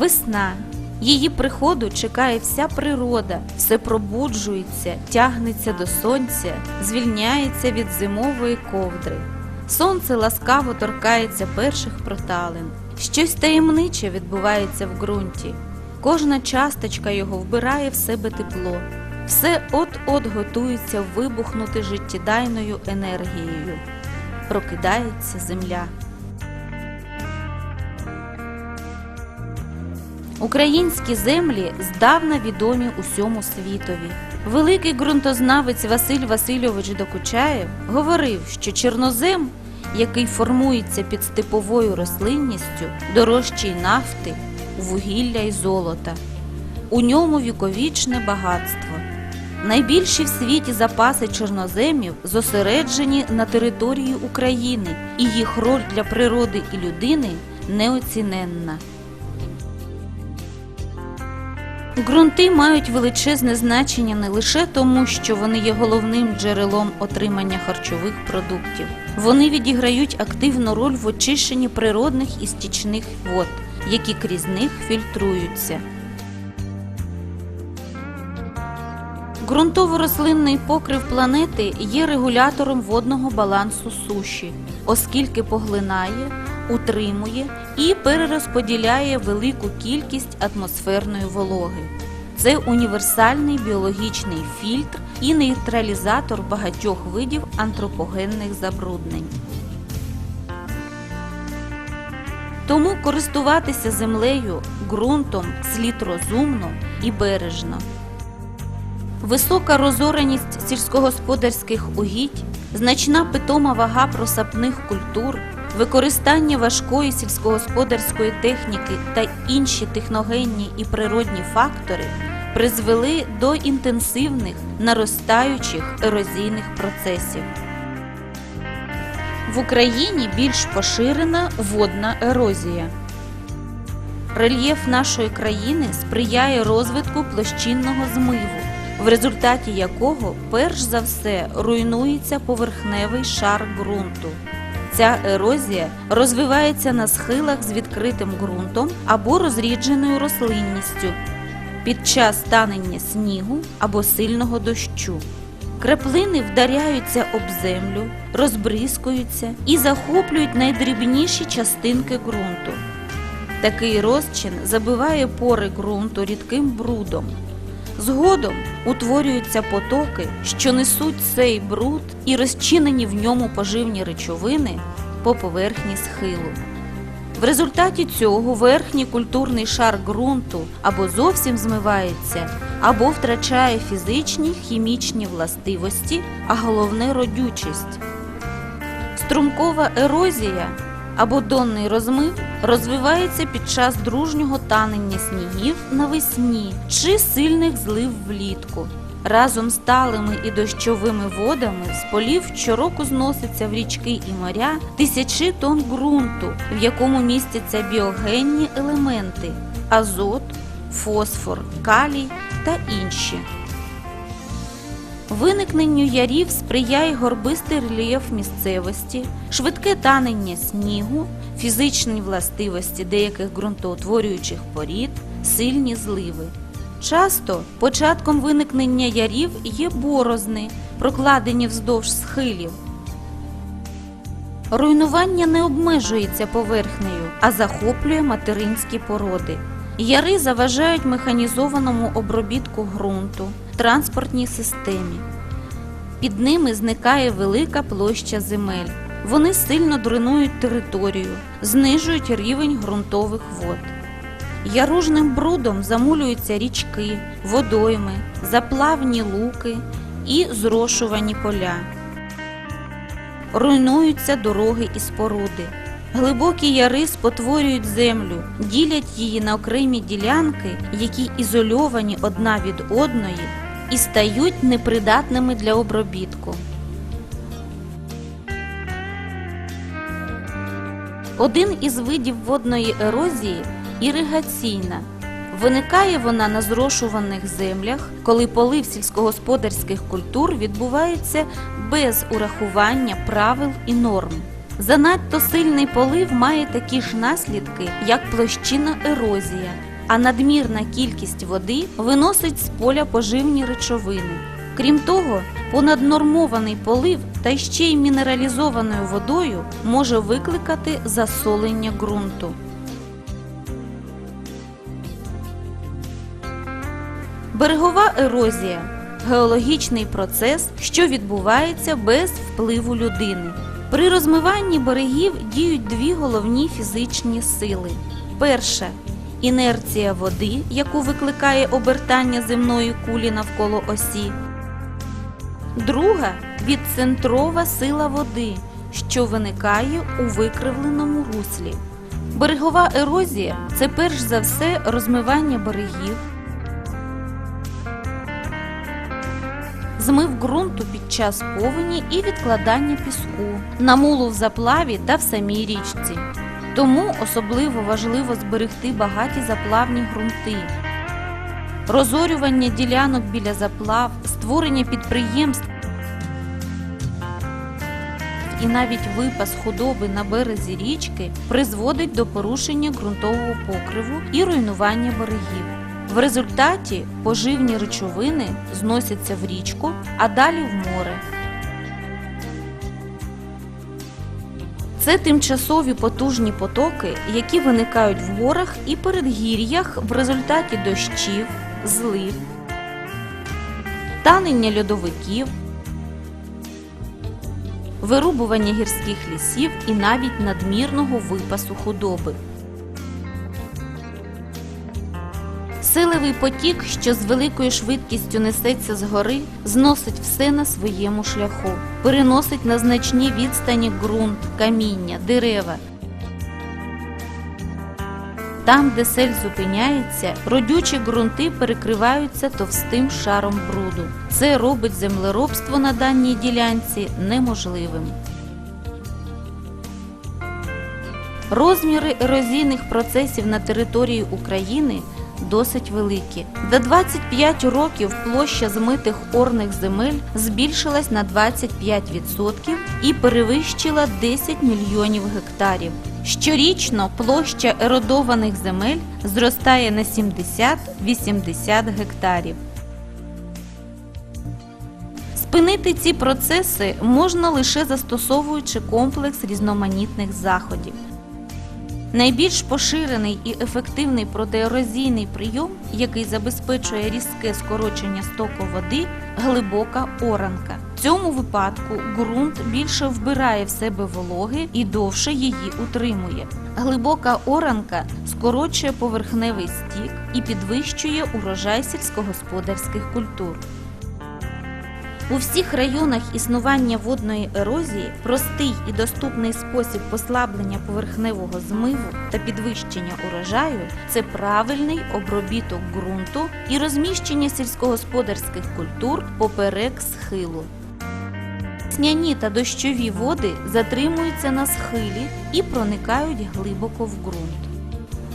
Весна. Її приходу чекає вся природа, все пробуджується, тягнеться до сонця, звільняється від зимової ковдри. Сонце ласкаво торкається перших проталин. Щось таємниче відбувається в ґрунті. Кожна часточка його вбирає в себе тепло. Все от-от готується вибухнути життєдайною енергією. Прокидається земля. Українські землі здавна відомі усьому світові. Великий ґрунтознавець Василь Васильович Докучаєв говорив, що чорнозем, який формується під степовою рослинністю, дорожчий нафти, вугілля й золота. У ньому віковічне багатство. Найбільші в світі запаси чорноземів зосереджені на території України, і їх роль для природи і людини неоціненна. Ґрунти мають величезне значення не лише тому, що вони є головним джерелом отримання харчових продуктів. Вони відіграють активну роль в очищенні природних і стічних вод, які крізь них фільтруються. Ґрунтово-рослинний покрив планети є регулятором водного балансу суші, оскільки поглинає, утримує і перерозподіляє велику кількість атмосферної вологи. Це універсальний біологічний фільтр і нейтралізатор багатьох видів антропогенних забруднень. Тому користуватися землею, ґрунтом слід розумно і бережно. Висока розореність сільськогосподарських угідь, значна питома вага просапних культур, використання важкої сільськогосподарської техніки та інші техногенні і природні фактори призвели до інтенсивних наростаючих ерозійних процесів. В Україні більш поширена водна ерозія. Рельєф нашої країни сприяє розвитку площинного змиву, в результаті якого перш за все руйнується поверхневий шар ґрунту. Ця ерозія розвивається на схилах з відкритим ґрунтом або розрідженою рослинністю під час танення снігу або сильного дощу. Краплини вдаряються об землю, розбризкуються і захоплюють найдрібніші частинки ґрунту. Такий розчин забиває пори ґрунту рідким брудом. Згодом утворюються потоки, що несуть цей бруд і розчинені в ньому поживні речовини по поверхні схилу. В результаті цього верхній культурний шар ґрунту або зовсім змивається, або втрачає фізичні хімічні властивості, а головне родючість. Струмкова ерозія або донний розмив розвивається під час дружнього танення снігів навесні чи сильних злив влітку. Разом з талими і дощовими водами з полів щороку зноситься в річки і моря тисячі тонн ґрунту, в якому містяться біогенні елементи азот, фосфор, калій та інші. Виникненню ярів сприяє горбистий рельєф місцевості, швидке танення снігу, фізичні властивості деяких ґрунтоутворюючих порід, сильні зливи. Часто початком виникнення ярів є борозни, прокладені вздовж схилів. Руйнування не обмежується поверхнею, а захоплює материнські породи. Яри заважають механізованому обробітку ґрунту, транспортній системі. Під ними зникає велика площа земель. Вони сильно дренують територію, знижують рівень ґрунтових вод. Яружним брудом замулюються річки, водойми, заплавні луки і зрошувані поля. Руйнуються дороги і споруди. Глибокі яри спотворюють землю, ділять її на окремі ділянки, які ізольовані одна від одної і стають непридатними для обробітку. Один із видів водної ерозії іригаційна. Виникає вона на зрошуваних землях, коли полив сільськогосподарських культур відбувається без урахування правил і норм. Занадто сильний полив має такі ж наслідки, як площинна ерозія, а надмірна кількість води виносить з поля поживні речовини. Крім того, понаднормований полив та ще й мінералізованою водою може викликати засолення ґрунту. Берегова ерозія геологічний процес, що відбувається без впливу людини. При розмиванні берегів діють дві головні фізичні сили. Перша інерція води, яку викликає обертання земної кулі навколо осі. Друга відцентрова сила води, що виникає у викривленому руслі. Берегова ерозія це перш за все розмивання берегів, змив ґрунту під час повені і відкладання піску, намулу в заплаві та в самій річці. Тому особливо важливо зберегти багаті заплавні ґрунти. Розорювання ділянок біля заплав, створення підприємств і навіть випас худоби на березі річки призводить до порушення ґрунтового покриву і руйнування берегів. В результаті поживні речовини зносяться в річку, а далі в море. Це тимчасові потужні потоки, які виникають в горах і передгір'ях в результаті дощів, злив, танення льодовиків, вирубування гірських лісів і навіть надмірного випасу худоби. Силовий потік, що з великою швидкістю несеться з гори, зносить все на своєму шляху, переносить на значні відстані ґрунт, каміння, дерева. Там, де сель зупиняється, родючі ґрунти перекриваються товстим шаром бруду. Це робить землеробство на даній ділянці неможливим. Розміри ерозійних процесів на території України досить великі. За 25 років площа змитих орних земель збільшилась на 25% і перевищила 10 мільйонів гектарів. Щорічно площа еродованих земель зростає на 70-80 гектарів. Спинити ці процеси можна лише застосовуючи комплекс різноманітних заходів. Найбільш поширений і ефективний протиерозійний прийом, який забезпечує різке скорочення стоку води, глибока оранка. В цьому випадку ґрунт більше вбирає в себе вологи і довше її утримує. Глибока оранка скорочує поверхневий стік і підвищує урожай сільськогосподарських культур. У всіх районах існування водної ерозії простий і доступний спосіб послаблення поверхневого змиву та підвищення урожаю це правильний обробіток ґрунту і розміщення сільськогосподарських культур поперек схилу. Сняні та дощові води затримуються на схилі і проникають глибоко в ґрунт.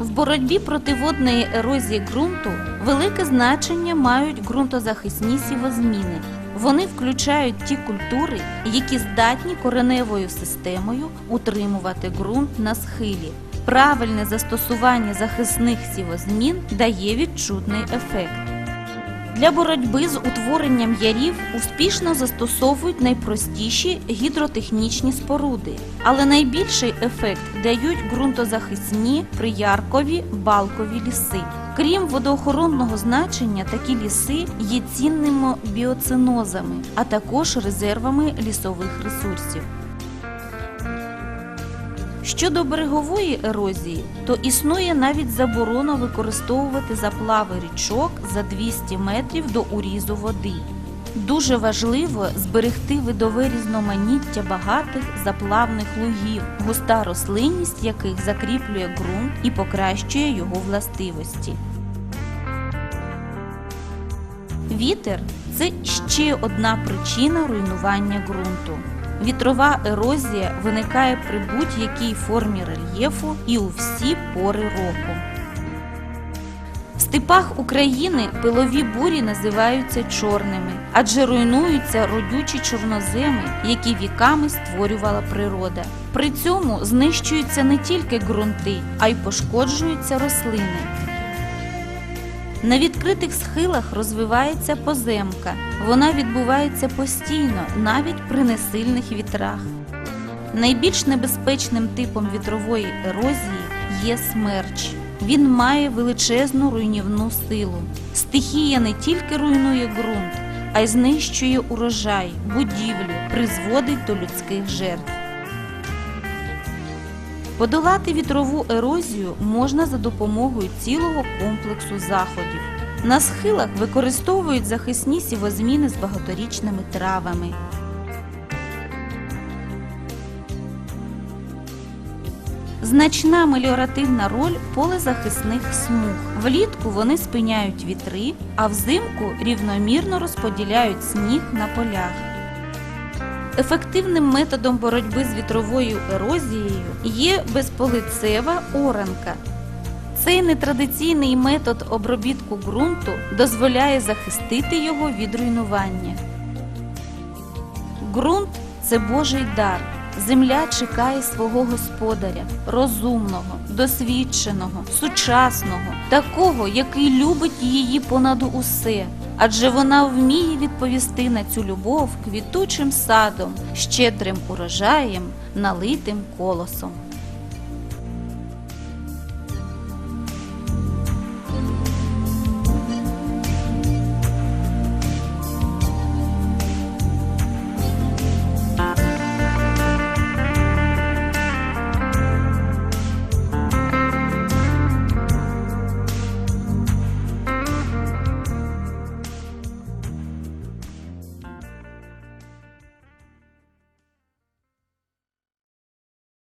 В боротьбі проти водної ерозії ґрунту велике значення мають ґрунтозахисні сівозміни. Вони включають ті культури, які здатні кореневою системою утримувати ґрунт на схилі. Правильне застосування захисних сівозмін дає відчутний ефект. Для боротьби з утворенням ярів успішно застосовують найпростіші гідротехнічні споруди, але найбільший ефект дають ґрунтозахисні прияркові балкові ліси. Крім водоохоронного значення, такі ліси є цінними біоцинозами, а також резервами лісових ресурсів. Щодо берегової ерозії, то існує навіть заборона використовувати заплави річок за 200 метрів до урізу води. Дуже важливо зберегти видове різноманіття багатих заплавних лугів, густа рослинність яких закріплює ґрунт і покращує його властивості. Вітер це ще одна причина руйнування ґрунту. Вітрова ерозія виникає при будь-якій формі рельєфу і у всі пори року. В степах України пилові бурі називаються чорними, адже руйнуються родючі чорноземи, які віками створювала природа. При цьому знищуються не тільки ґрунти, а й пошкоджуються рослини. На відкритих схилах розвивається поземка. Вона відбувається постійно, навіть при несильних вітрах. Найбільш небезпечним типом вітрової ерозії є смерч. Він має величезну руйнівну силу. Стихія не тільки руйнує ґрунт, а й знищує урожай, будівлю, призводить до людських жертв. Подолати вітрову ерозію можна за допомогою цілого комплексу заходів. На схилах використовують захисні сівозміни з багаторічними травами. Значна меліоративна роль полезахисних смуг. Влітку вони спиняють вітри, а взимку рівномірно розподіляють сніг на полях. Ефективним методом боротьби з вітровою ерозією є безполицева оранка. Цей нетрадиційний метод обробітку ґрунту дозволяє захистити його від руйнування. Ґрунт це Божий дар. Земля чекає свого господаря, розумного, досвідченого, сучасного, такого, який любить її понад усе. Адже вона вміє відповісти на цю любов квітучим садом, щедрим урожаєм, налитим колосом.